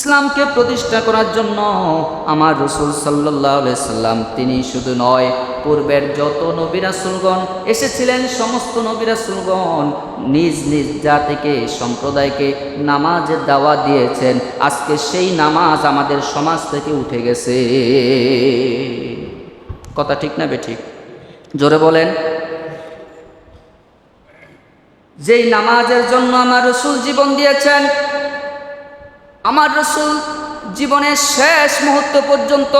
ইসলামকে প্রতিষ্ঠা করার জন্য আমার রসুল সাল্লাহ সাল্লাম, তিনি শুধু নয়, পূর্বের যত নবিরাসুলগণ এসেছিলেন, সমস্ত নবিরাসুলগণ নিজ নিজ জাতিকে, সম্প্রদায়কে নামাজের দাওয়া দিয়েছেন। আজকে সেই নামাজ আমাদের সমাজ থেকে উঠে গেছে। কথা ঠিক না বে ঠিক জোরে বলেন। যেই নামাজের জন্য আমার রসুল জীবন দিয়েছেন আমার রসুল জীবনের শেষ মুহূর্ত পর্যন্ত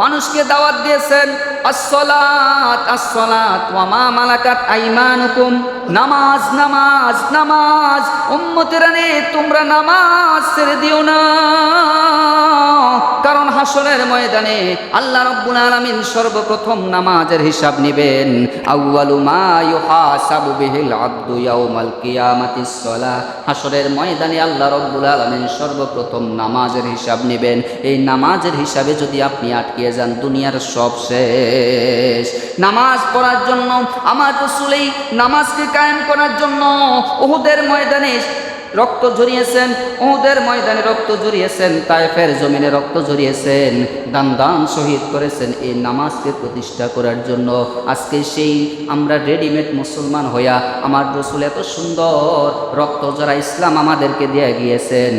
মানুষকে দাওয়াত দিয়েছেন আসলাত আসলাত ওয়ামা মালাকাত আইমানুকুম, নামাজ নামাজ নামাজ উম্মতেরানে তোমরা নামাজ ছেড়ে দিও না। কারণ হাসরের ময়দানে আল্লাহ রব্বুল আলামিন সর্বপ্রথম নামাজের হিসাব নেবেন, আউয়ালু মা ইউহাসাবু বিহিল আবদু ইয়াউমাল হাসরের ময়দানে আল্লাহ রব্বুল আলামিন সর্বপ্রথম নামাজের হিসাব নেবেন। এই নামাজের হিসাবে যদি আপনি আটকিয়ে যান, দুনিয়ার সব শেষ। নামাজ পড়ার জন্য, আমার রসুলেই নামাজকে কায়েম করার জন্য ওহুদের ময়দানে রক্ত ঝরিয়েছেন ওদের ময়দানে রক্ত ঝরিয়েছেন, তাইফের জমিনে রক্ত ঝরিয়েছেন, দান দান শহীদ করেছেন এই নামাজকে প্রতিষ্ঠা করার জন্য। আজকে সেই আমরা রেডিমেড মুসলমান হইয়া আমার রসুল এত সুন্দর রক্ত যারা ইসলাম আমাদেরকে দিয়ে গিয়েছেন।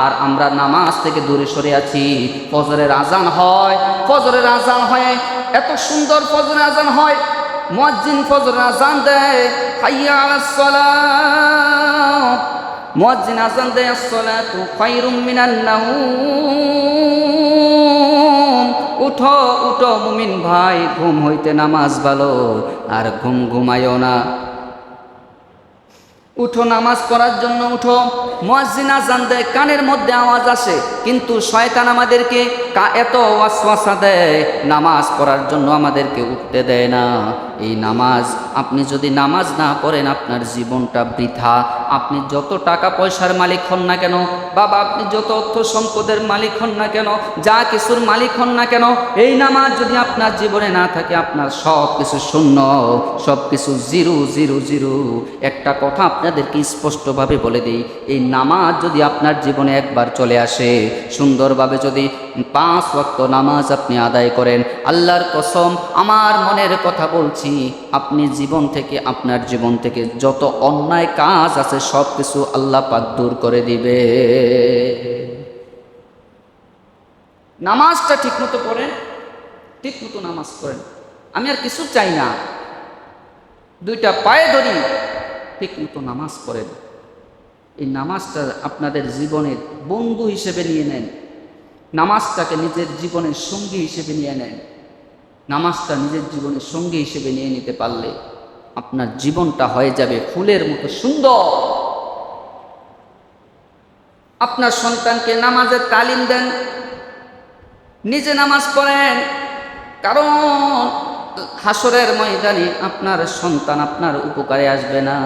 আর আমরা নামাজ থেকে দূরে সরে আছি। ফজরের আজান হয়, ফজরের আজান হয়, এত সুন্দর ফজরের আজান হয়, মুয়াজ্জিন ফজরের আজান দেয়, হাইয়া আলাস মুয়াজ্জিন আজান দেয়, আসসালাতু খায়রুম মিনান উঠো উঠো মুমিন ভাই, ঘুম হইতে নামাজ ভালো, আর ঘুম ঘুমায়ও না। উঠো, নামাজ পড়ার জন্য উঠো। মুয়াজ্জিন আজান দেয়, কানের মধ্যে আওয়াজ আসে, কিন্তু শয়তান আমাদেরকে কা এত ওয়াসওয়াসা দেয়, নামাজ পড়ার জন্য আমাদেরকে উঠতে দেয় না। এই নামাজ, আপনি যদি নামাজ না পড়েন, আপনার জীবনটা বৃথা। আপনি যত টাকা পয়সার মালিক হন না কেন, বাবা, আপনি যত অর্থ সম্পদের মালিক হন না কেন, যা কিছুর মালিক হন না কেন, এই নামাজ যদি আপনার জীবনে না থাকে, আপনার সব কিছু শূন্য, সব কিছু জিরো জিরো জিরো। একটা কথা আপনাদেরকে স্পষ্টভাবে বলে দিই, এই নামাজ যদি আপনার জীবনে একবার চলে আসে, সুন্দরভাবে যদি পাঁচ ওয়াক্ত নামাজ আপনি আদায় করেন, আল্লাহর কসম, আমার মনের কথা বলছি, আপনি জীবন থেকে, আপনার জীবন থেকে যত অন্যায় কাজ আছে সব কিছু আল্লাহ পাক দূর করে দিবে। নামাজটা ঠিকমতো পড়েন, ঠিকমতো নামাজ পড়েন। আমি আর কিছু চাই না। দুইটা পায়ে ধরি, ঠিকমতো নামাজ পড়েন। এই নামাজটা আপনাদের জীবনের বন্ধু হিসেবে নিয়ে নেন। নামাজটাকে নিজের জীবনের সঙ্গী হিসেবে নিয়ে নেন। নামাজটা নিজের জীবনের সঙ্গী হিসেবে নিয়ে নিতে পারলে আপনার জীবনটা হয়ে যাবে ফুলের মতো সুন্দর। আপনার সন্তানকে নামাজের তালিম দেন, নিজে নামাজ পড়েন, কারণ হাসরের ময়দানে আপনার সন্তান আপনার উপকারে আসবে না।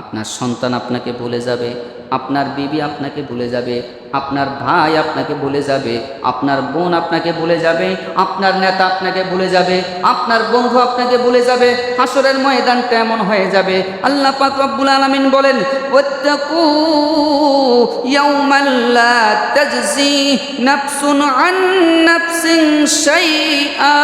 আপনার সন্তান আপনাকে ভুলে যাবে। আপনার বিবি আপনাকে ভুলে যাবে, আপনার ভাই আপনাকে ভুলে যাবে, আপনার বোন আপনাকে ভুলে যাবে, আপনার নেতা আপনাকে ভুলে যাবে, আপনার বন্ধু আপনাকে ভুলে যাবে, হাসরের ময়দানটা এমন হয়ে যাবে। আল্লাহ পাক রব্বুল আলামিন বলেন, ওয়াত্তাকু ইয়াউমান লা তাজজি নাফসুন আন নাফসিন শাইআ।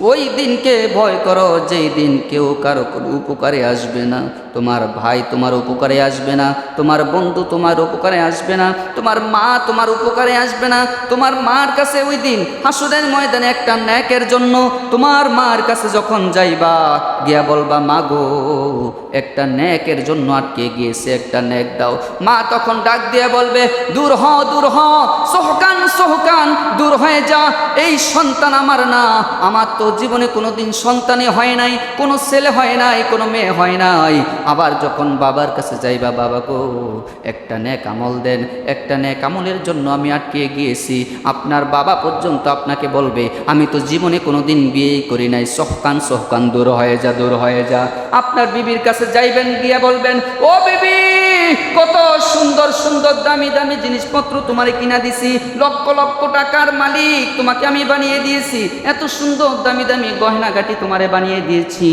ওই দিনকে ভয় করো, যেই দিন কেউ কারও কোনো উপকারে আসবে না। তোমার ভাই তোমার উপকারে আসবে না, তোমার বন্ধু তোমার উপকারে আসবে না, তোমার মা তোমার উপকারে আসবে না, তোমার মার কাছে ওই দিন হাসুদের ময়দানে একটা ন্যাকের জন্য তোমার মার কাছে যখন যাইবা, গিয়া বলবা, মা গো, একটা ন্যাকের জন্য আটকে গিয়েছে, একটা ন্যাক দাও। মা তখন ডাক দিয়ে বলবে, দূর হ দূর হ, সোহকান সোহকান, দূর হয়ে যা, এই সন্তান আমার না, আমার তো জীবনে কোনো দিন সন্তানই হয় নাই, কোনো ছেলে হয় নাই, কোনো মেয়ে হয় নাই। আবার যখন বাবার কাছে যাইবা বাবা গো, একটা ন্যাক আমল দেন, একটা ন্যাক আমলের জন্য আমি আটকে গিয়েছি। আপনার বাবা পর্যন্ত আপনাকে বলবে, আমি তো জীবনে কোনো দিন বিয়েই করি নাই, সহকান সহকান, দূর হয়ে যা, দূর হয়ে যা। আপনার বিবির কাছে যাইবেন, গিয়ে বলবেন, ও বিবি কত সুন্দর সুন্দর, দামি দামি জিনিসপত্র তোমারে কিনা দিছি। লক্ষ লক্ষ টাকার মালিক তোমাকে আমি বানিয়ে দিয়েছি। এত সুন্দর, দামি দামি গয়নাগাটি তোমারে বানিয়ে দিয়েছি।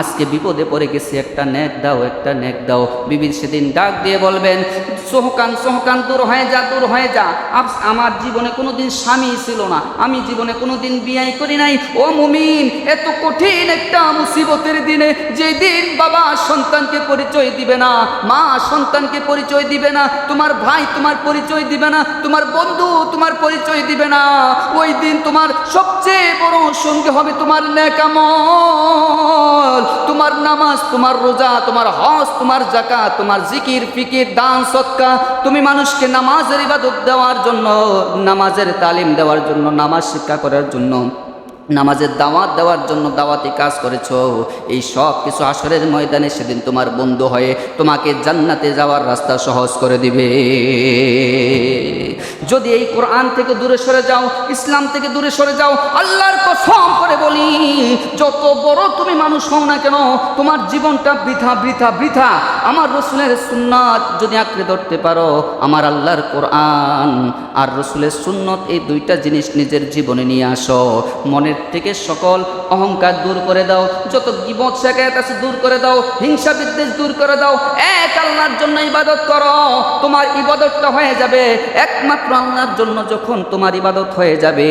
আজকে বিপদে পড়ে গেছি, একটা নেক দাও, একটা নেক দাও। বিবির সেদিন ডাক দিয়ে বলবেন, সোহকান সোহকান, দূর হয়ে যা, দূর হয়ে যা। আমার জীবনে কোনোদিন স্বামী ছিল না। আমি জীবনে কোনোদিন বিয়াই করি নাই। ও মুমিন, এত কঠিন একটা মুসিবতের দিনে যেদিন বাবা সন্তানকে পরিচয় দিবে না, মা সন্তানকে পরিচয় দিবে না, তোমার ভাই তোমার পরিচয় দিবে না, তোমার বন্ধু তোমার পরিচয় দিবে না, ওই দিন তোমার সবচেয়ে বড় সঙ্গে হবে তোমার নেকামল। তোমার নামাজ, তোমার রোজা, তোমার হজ, তোমার জাকাত তোমার জিকির, ফিকির, দান, সৎকা, তুমি মানুষকে নামাজের ইবাদত দেওয়ার জন্য, নামাজের তালিম দেওয়ার জন্য, নামাজ শিক্ষা করার জন্য। নামাজের দাওয়াত দেওয়ার জন্য দাওয়াতি কাজ করেছ। এই সব কিছু আসরের ময়দানে সেদিন তোমার বন্ধু হয়ে তোমাকে জান্নাতে যাওয়ার রাস্তা সহজ করে দিবে। যদি এই কোরআন থেকে দূরে সরে যাও, ইসলাম থেকে দূরে সরে যাও, আল্লাহর কসম করে বলি, যত বড় তুমি মানুষ হও না কেন, তোমার জীবনটা বৃথা বৃথা বৃথা। আমার রসুলের সুন্নাত যদি আঁকড়ে ধরতে পারো, আমার আল্লাহর কোরআন আর রসুলের সুন্নত এই দুইটা জিনিস নিজের জীবনে নিয়ে আসো। মনের থেকে সকল অহংকার দূর করে দাও, যত বিপদ শেখায় আছে দূর করে দাও, হিংসা বিদ্বেষ দূর করে দাও, এক আল্লাহর জন্য ইবাদত করো, তোমার ইবাদতটা হয়ে যাবে একমাত্র আল্লাহর জন্য যখন তোমার ইবাদত হয়ে যাবে,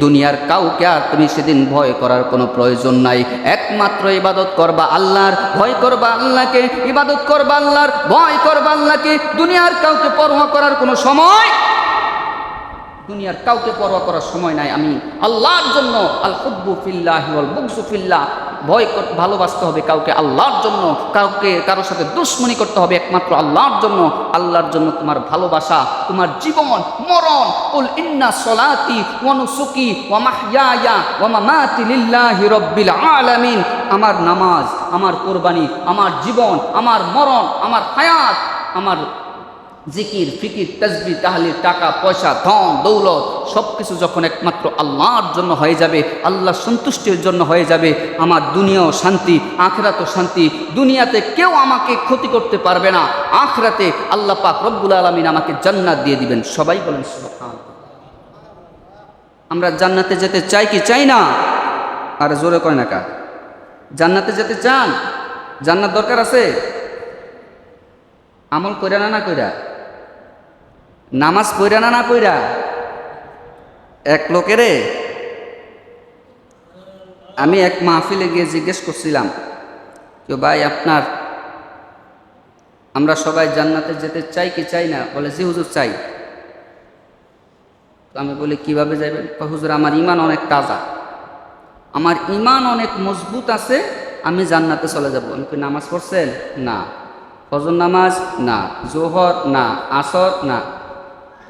দুনিয়ার কাউকে আর তুমি সেদিন ভয় করার কোনো প্রয়োজন নাই। একমাত্র ইবাদত করবা আল্লাহর, ভয় করবা আল্লাহকে, ইবাদত করবা আল্লাহর, ভয় করবা আল্লাহকে, দুনিয়ার কাউকে পরোয়া করার কোনো সময় দুনিয়ার কাউকে পরোয়া করার সময় নাই। আমি আল্লাহর জন্য আল হুব্বু ফিল্লাহ ওয়াল বুকসু ফিল্লাহ ভয় ভালোবাসতে হবে কাউকে আল্লাহর জন্য, কাউকে কারোর সাথে দুশ্মনী করতে হবে একমাত্র আল্লাহর জন্য। আল্লাহর জন্য তোমার ভালোবাসা, তোমার জীবন, মরণ। উল ইন্না সলাতি ওয়া নুসুকি ওয়া মাহইয়ায়া ওয়া মামাতি লিল্লাহি রাব্বিল আলামিন। আমার নামাজ, আমার কোরবানি, আমার জীবন, আমার মরণ, আমার হায়াত, আমার জিকির, ফিকির তসবি তাহলে টাকা, পয়সা, ধন, দৌলত সব কিছু যখন একমাত্র আল্লাহর জন্য হয়ে যাবে, আল্লাহ সন্তুষ্টির জন্য হয়ে যাবে, আমার দুনিয়াও শান্তি, আখরাতও শান্তি, দুনিয়াতে কেউ আমাকে ক্ষতি করতে পারবে না, আখরাতে আল্লাহ পাক রব্বুল আলমিন আমাকে জান্নাত দিয়ে দিবেন। সবাই বলেন আমরা জান্নাতে যেতে চাই কি চাই না? আর জোরে কয় না কা? জান্নাতে যেতে চান? জান্নাত দরকার আছে? আমল কইরা না না কইরা? নামাজ পইরা না না পইরা? এক লোকেরে আমি এক মাহফিলে গিয়ে জিজ্ঞেস করছিলাম যে ভাই আপনার, আমরা সবাই জান্নাতে যেতে চাই কি চাই না? বলে, জি হুজুর, চাই। তো আমি বলি, কীভাবে যাবেন হুজুর, আমার ইমান অনেক তাজা। আমার ইমান অনেক মজবুত আছে, আমি জান্নাতে চলে যাব। আমি নামাজ পড়ছেন? না। ফজর নামাজ? না। জোহর? না। আসর? না।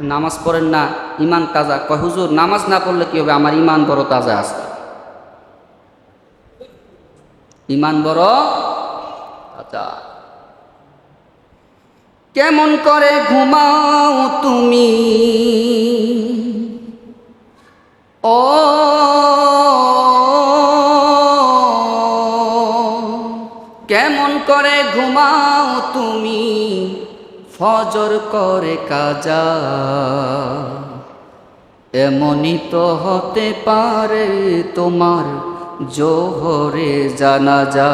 নামাজ পড়েন না ইমান তাজা। কয়, হুজুর, নামাজ না পড়লে কি হবে? আমার ইমান বড় তাজা আছে। ইমান বড় তাজা। কেমন করে ঘুমাও তুমি? ও, কেমন করে ঘুমাও তুমি? ফজর করে কাজা। এমনই তো হতে পারে তোমার জোহরে জানা যা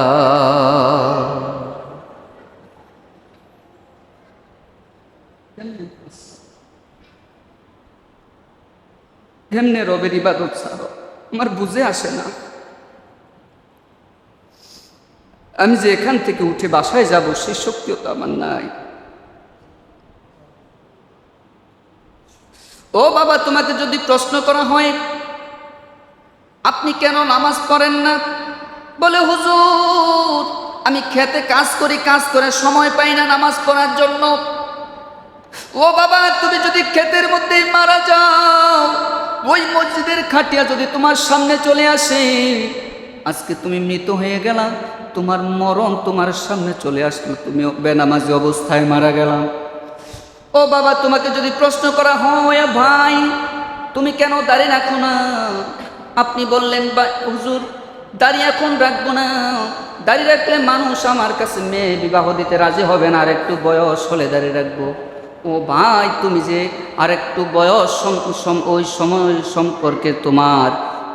কেমনে রবের ইবাদত আমার বুঝে আসে না। আমি যে এখান থেকে উঠে বাসায় যাব সেই শক্তিও তো আমার নাই। ও বাবা, তোমাকে যদি প্রশ্ন করা হয়, আপনি কেন নামাজ পড়েন না? বলে, হুজুর, আমি খেতে কাজ করি, কাজ করে সময় পাই না নামাজ পড়ার জন্য। ও বাবা, তুমি যদি ক্ষেতের মধ্যেই মারা যাও, ওই মসজিদের খাটিয়া যদি তোমার সামনে চলে আসে, আজকে তুমি মৃত হয়ে গেলা, তোমার মরণ তোমার সামনে চলে আসলো তুমি বেনামাজি অবস্থায় মারা গেলাম ও বাবা, তোমাকে যদি প্রশ্ন করা হয়, ভাই, তুমি কেন দাঁড়িয়ে রাখো না? আপনি বললেন, বা, হুজুর, দাঁড়িয়ে এখন রাখব না। দাঁড়িয়ে রাখলে মানুষ আমার কাছে মেয়ে বিবাহ দিতে রাজি হবে না। আর একটু বয়স হলে দাঁড়িয়ে রাখব। ও ভাই, তুমি যে আর একটু বয়স ওই সময় সম্পর্কে তোমার,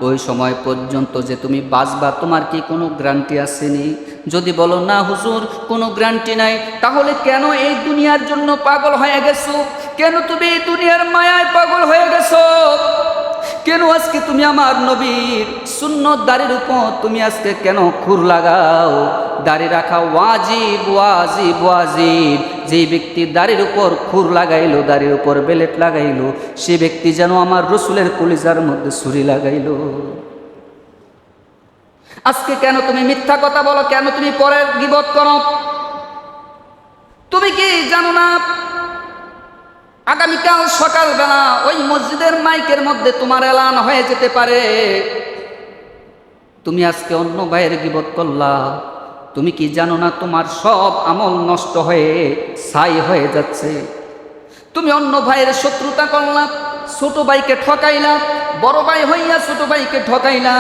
ওই সময় পর্যন্ত যে তুমি বাঁচবা, তোমার কি কোনো গ্যারান্টি আসেনি? যদি বলো, না, হুজুর, কোনো গ্যারান্টি নাই, তাহলে কেন এই দুনিয়ার জন্য পাগল হয়ে গেছো? কেন তুমি এই দুনিয়ার মায়ায় পাগল হয়ে গেছো? কেন আজকে তুমি আমার নবীর শূন্য দাড়ির উপর তুমি আজকে কেন খুর লাগাও? দাড়ি রাখা ওয়াজিব ওয়াজিব ওয়াজিব। যেই ব্যক্তি দাড়ির উপর খুর লাগাইলো, দাড়ির উপর বেলেট লাগাইল, সে ব্যক্তি যেন আমার রসুলের কলিজার মধ্যে ছুরি লাগাইলো। আজকে কেন তুমি মিথ্যা কথা বলো? কেন তুমি পরের গিবত করো? তুমি কি জানো না? আগামীকাল সকালবেলা ওই মসজিদের মাইকের মধ্যে তোমার এলান হয়ে যেতে পারে। তুমি আজকে অন্য ভাইয়ের গিবত করলা। তুমি কি জানো না তোমার সব আমল নষ্ট হয়ে ছাই হয়ে যাচ্ছে? তুমি অন্য ভাইয়ের শত্রুতা করলা। ছোট ভাইকে ঠকাইলা, বড় ভাই হইয়া ছোট ভাইকে ঠকাইলা,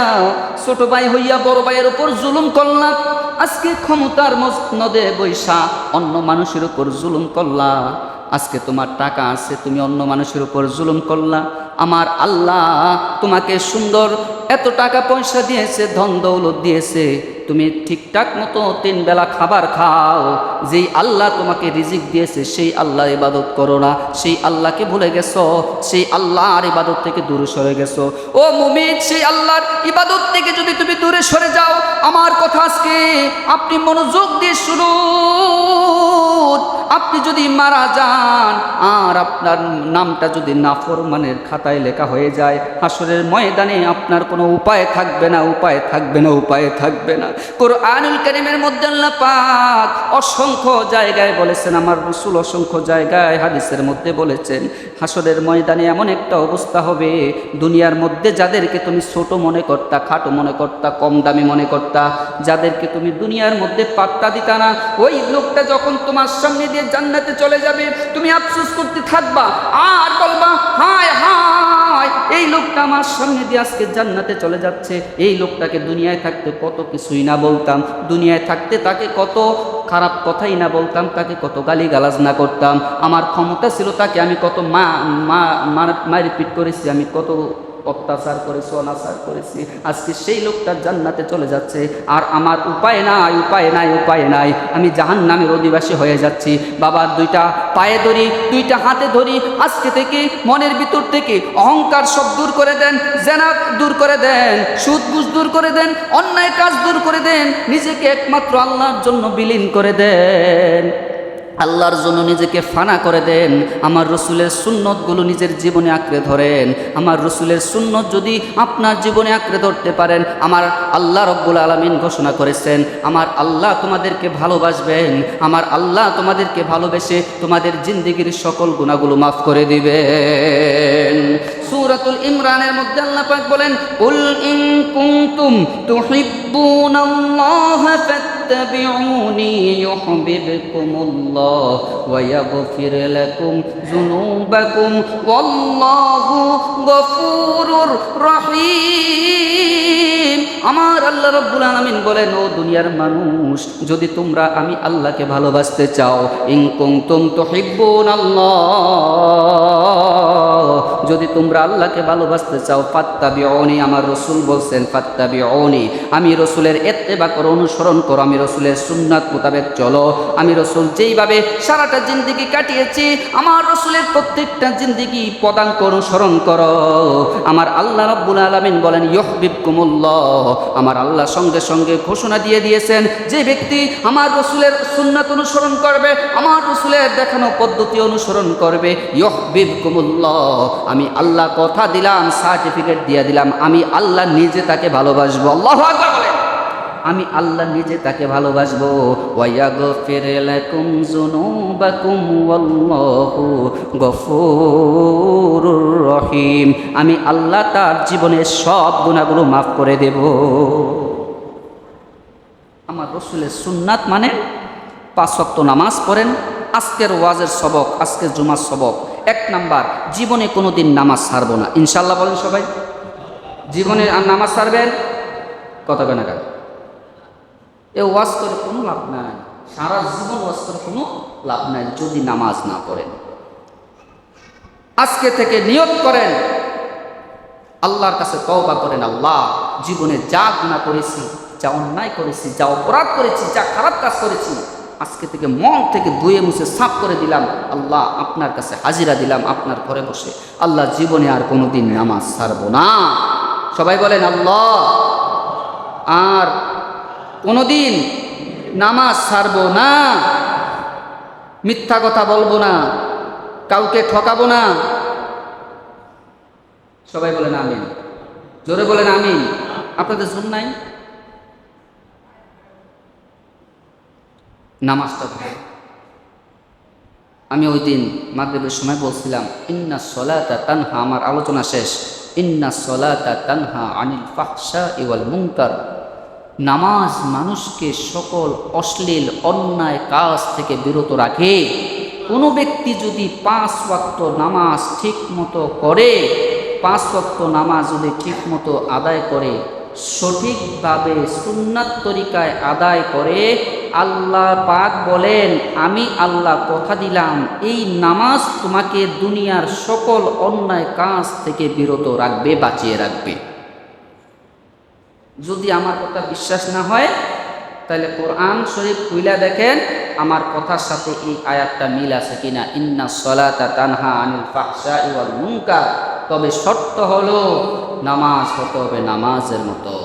ছোট ভাই হইয়া বড় ভাইয়ের উপর জুলুম করলা। আজকে ক্ষমতার নদে বৈশা অন্য মানুষের উপর জুলুম করলা। আজকে তোমার টাকা আছে, তুমি অন্য মানুষের উপর জুলুম করলা। আমার আল্লাহ তোমাকে সুন্দর এত টাকা পয়সা দিয়েছে, ধন দৌলত দিয়েছে। তুমি ঠিকঠাক মতো তিন বেলা খাবার খাও। যেই আল্লাহ তোমাকে রিজিক দিয়েছে, সেই আল্লাহ ইবাদত করো না। সেই আল্লাহকে ভুলে গেছো, সেই আল্লাহর ইবাদত থেকে দূরে সরে গেছো। ও মুমিদ সেই আল্লাহর ইবাদত থেকে যদি তুমি দূরে সরে যাও, আমার কথা আজকে আপনি মনোযোগ দিয়ে শুনুন। আপনি যদি মারা যান, আর আপনার নামটা যদি নাফরমানের খাতায় লেখা হয়ে যায় হাসরের ময়দানে আপনার কোনো উপায় থাকবে না, উপায় থাকবে না, উপায় থাকবে না। কোরআনুল করিমের মধ্যে পাক অসংখ্য জায়গায় বলেছেন, আমার রসুল অসংখ্য জায়গায় হাদিসের মধ্যে বলেছেন হাসরের ময়দানে এমন একটা অবস্থা হবে, দুনিয়ার মধ্যে যাদেরকে তুমি ছোট মনে করতা, খাটো মনে করতা, কম দামি মনে করতা, যাদেরকে তুমি দুনিয়ার মধ্যে পাত্তা দিতা না, ওই লোকটা যখন তোমার সামনে দিয়ে জান্নাতে চলে যাবে। তুমি আফসোস করতে থাকবা, আর বলবা, হায় হায়, এই লোকটা আমার সামনে দিয়ে আজকে জান্নাতে চলে যাচ্ছে। এই লোকটাকে দুনিয়ায় থাকতে কত কিছুই না বলতাম। দুনিয়ায় থাকতে তাকে কত খারাপ কথাই না বলতাম, তাকে কত গালি গালাজ না করতাম। আমার ক্ষমতা ছিল তাকে আমি কত মা মারপিট করেছি, আমি কত অত্যাচার করেছি, অনাচার করেছি। আজকে সেই লোকটা জান্নাতে চলে যাচ্ছে। আর আমার উপায় নাই উপায় নাই উপায় নাই। আমি জাহান নামের অধিবাসী হয়ে যাচ্ছি। বাবার দুইটা পায়ে ধরি, দুইটা হাতে ধরি। আজকে থেকে, মনের ভিতর থেকে অহংকার সব দূর করে দেন জেনা দূর করে দেন সুদ বুঝ দূর করে দেন, অন্যায় কাজ দূর করে দেন, নিজেকে একমাত্র আল্লাহর জন্য বিলীন করে দেন। আল্লাহর জন্য নিজেকে ফানা করে দেন, আমার রসুলের সুন্নতগুলো নিজের জীবনে আঁকড়ে ধরেন, আমার রসুলের সুন্নত যদি আপনার জীবনে আঁকড়ে ধরতে পারেন, আমার আল্লাহ রব্বুল আলমিন ঘোষণা করেছেন, আমার আল্লাহ তোমাদেরকে ভালোবাসবেন, আমার আল্লাহ তোমাদেরকে ভালোবেসে তোমাদের জিন্দিগির সকল গুণাগুলো মাফ করে দিবেন। সূরাতুল ইমরানের মধ্যে আল্লাহ পাক বলেন উল ইন কুনতুম তুহিব্বুনাল্লাহা ফাত্তাবিউনি ইউহিব্বুকুমুল্লাহ ওয়া ইয়াগফির লাকুম যুনুবাকুম ওয়াল্লাহু গফুরুর রহিম। আমার আল্লাহ রাব্বুল আলামিন বলেন, ও দুনিয়ার মানুষ, যদি তোমরা আমি আল্লাহকে ভালোবাসতে চাও, ইন কুনতুম তুহিব্বুনাল্লাহ যদি তোমরা আল্লাহকে ভালোবাসতে চাও ফাত্তাবি অনি আমার রসুল বলছেন ফাত্তাবি অনি আমি রসুলের এত্তেবা করো, অনুসরণ করো, আমি রসুলের সুন্নাত মোতাবেক চলো। আমি রসুল যেইভাবে সারাটা জিন্দিগি কাটিয়েছি, আমার রসুলের প্রত্যেকটা জিন্দিগি পদাঙ্ক অনুসরণ করো। আমার আল্লাহ রব্বুল আলমিন বলেন ইহবিব কুমুল্লাহ আমার আল্লাহ সঙ্গে সঙ্গে ঘোষণা দিয়ে দিয়েছেন, যে ব্যক্তি আমার রসুলের সুন্নাত অনুসরণ করবে, আমার রসুলের দেখানো পদ্ধতি অনুসরণ করবে ইহবিব কুমুল্লাহ আমি আল্লাহ কথা দিলাম সার্টিফিকেট দিয়ে দিলাম, আমি আল্লাহ নিজে তাকে ভালোবাসবো। আল্লাহ। আমি আল্লাহ নিজে তাকে ভালোবাসবো। রহিম। আমি আল্লাহ তার জীবনের সব গুণাগুলো মাফ করে দেব। আমার রসুলের সুন্নাত মানে পাঁচ ওয়াক্ত নামাজ পড়েন, আজকের ওয়াজের সবক, আজকের জুমার সবক। এক নাম্বার, জীবনে কোনো দিন নামাজ ছাড়বো না। ইনশাল্লাহ বলেন সবাই। জীবনে আর নামাজ ছাড়বেন? কত কেনা কেন? এ ওয়াজ করে কোনো লাভ নাই। সারা জীবন ওয়াজ করে কোনো লাভ নাই, যদি নামাজ না পড়েন। আজকে থেকে নিয়ত করেন। আল্লাহর কাছে তওবা করেন, আল্লাহ, জীবনে যা গুণা করেছি, যা অন্যায় করেছি, যা অপরাধ করেছি, যা খারাপ কাজ করেছি আজকে থেকে মন থেকে ধুয়ে মুছে সাফ করে দিলাম। আল্লাহ আপনার কাছে হাজিরা দিলাম আপনার ঘরে বসে। আল্লাহ জীবনে আর কোনোদিন নামাজ ছাড়বো না। সবাই বলেন, আল্লাহ, আর কোনোদিন নামাজ ছাড়বো না। মিথ্যা কথা বলব না। কাউকে ঠকাবো না। সবাই বলেন, আমিন। জোরে বলেন, আমিন। আপনাদের জন্য নাই? নামাজটা ধরে আমি ওই দিন মাগরেবের সময় বলছিলাম, ইন্না সলাতা তানহা আমার আলোচনা শেষ। ইন্না সলাতা তানহা আনিল ফাহসা ইওয়াল মুনকার নামাজ মানুষকে সকল অশ্লীল, অন্যায় কাজ থেকে বিরত রাখে। কোনো ব্যক্তি যদি পাঁচ ওয়াক্ত নামাজ ঠিক মতো করে, পাঁচ ওয়াক্ত নামাজ যদি ঠিক মতো আদায় করে সঠিকভাবে সুন্নাত তরিকায় আদায় করে আল্লাহ পাক বলেন, আমি আল্লাহ কথা দিলাম, এই নামাজ তোমাকে দুনিয়ার সকল অন্যায় কাজ থেকে বিরত রাখবে, বাঁচিয়ে রাখবে। যদি আমার কথা বিশ্বাস না হয়, তাহলে কোরআন শরীফ খুইলা দেখেন, আমার কথার সাথে এই আয়াতটা মিল আছে কিনা। ইন্না সলাতা তানহা আনিল ফাহসা ইওয়াল মুনকার। তবে শর্ত হলো নামাজ হতে হবে নামাজের মতো।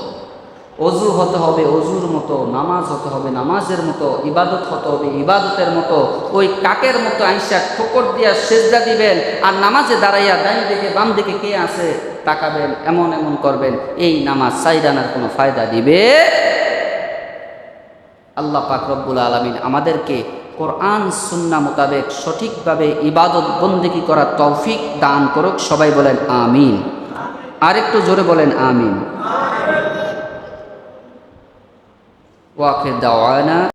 অজু হতে হবে অজুর মতো, নামাজ হতে হবে নামাজের মতো, ইবাদত হতে হবে ইবাদতের মতো। ওই কাকের মতো আইসা ঠোকর দিয়া সেজদা দিবেন আর নামাজে দাঁড়াইয়া ডাইন দিকে, বাম দিকে কে আছে তাকাবেন, এমন এমন করবেন। এই নামাজ সাইদানার কোনো ফায়দা দিবে? আল্লাহ পাক রব্বুল আলমিন আমাদেরকে কোরআন, সুন্না মোতাবেক সঠিকভাবে ইবাদত বন্দেকি করার তৌফিক দান করুক, সবাই বলেন আমিন। আরেকটু জোরে বলেন আমিন। ওয়াকে দাওয়ানা।